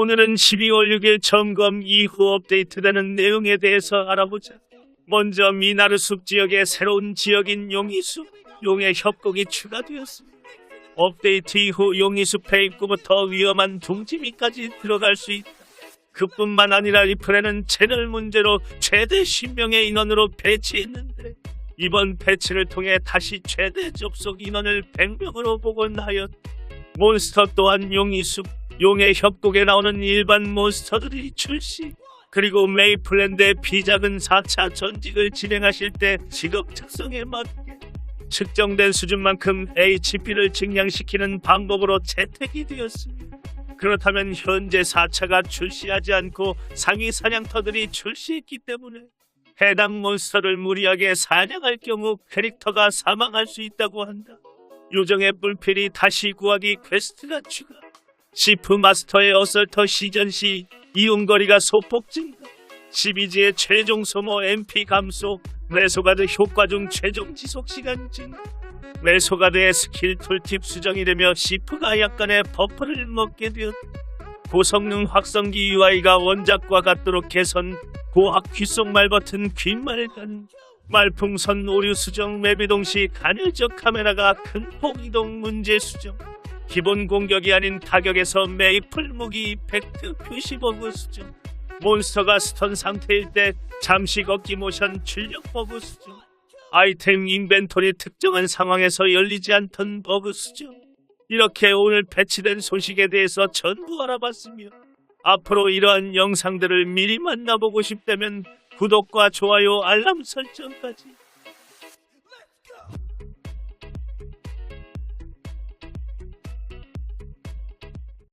오늘은 12월 6일 점검 이후 업데이트되는 내용에 대해서 알아보자. 먼저 미나르 숲 지역의 새로운 지역인 용이숲, 용의 협곡이 추가되었습니다. 업데이트 이후 용이숲의 입구부터 위험한 둥지미까지 들어갈 수 있다. 그뿐만 아니라 리플에는 채널 문제로 최대 10명의 인원으로 배치했는데 이번 패치를 통해 다시 최대 접속 인원을 100명으로 복원하였다. 몬스터 또한 용이숲, 용의 협곡에 나오는 일반 몬스터들이 출시. 그리고 메이플랜드의 비작은 4차 전직을 진행하실 때 직업 특성에 맞게 측정된 수준만큼 HP를 증량시키는 방법으로 채택이 되었습니다. 그렇다면 현재 4차가 출시하지 않고 상위 사냥터들이 출시했기 때문에 해당 몬스터를 무리하게 사냥할 경우 캐릭터가 사망할 수 있다고 한다. 요정의 뿔필이 다시 구하기 퀘스트가 추가. 시프 마스터의 어설터 시전 시 이용거리가 소폭 증가. 12지의 최종 소모 MP 감소. 레소가드 효과 중 최종 지속 시간 증가. 레소가드의 스킬 툴팁 수정이 되며 시프가 약간의 버프를 먹게 되었다. 고성능 확성기 UI가 원작과 같도록 개선, 고학 귀속말 버튼 귓말 가능, 말풍선 오류 수정 맵 이동 시 간헐적 카메라가 큰 폭 이동 문제 수정, 기본 공격이 아닌 타격에서 메이플 무기 이펙트 표시 버그 수정, 몬스터가 스턴 상태일 때 잠시 걷기 모션 출력 버그 수정, 아이템 인벤토리 특정한 상황에서 열리지 않던 버그 수정. 이렇게 오늘 배치된 소식에 대해서 전부 알아봤으며 앞으로 이러한 영상들을 미리 만나보고 싶다면 구독과 좋아요 알람 설정까지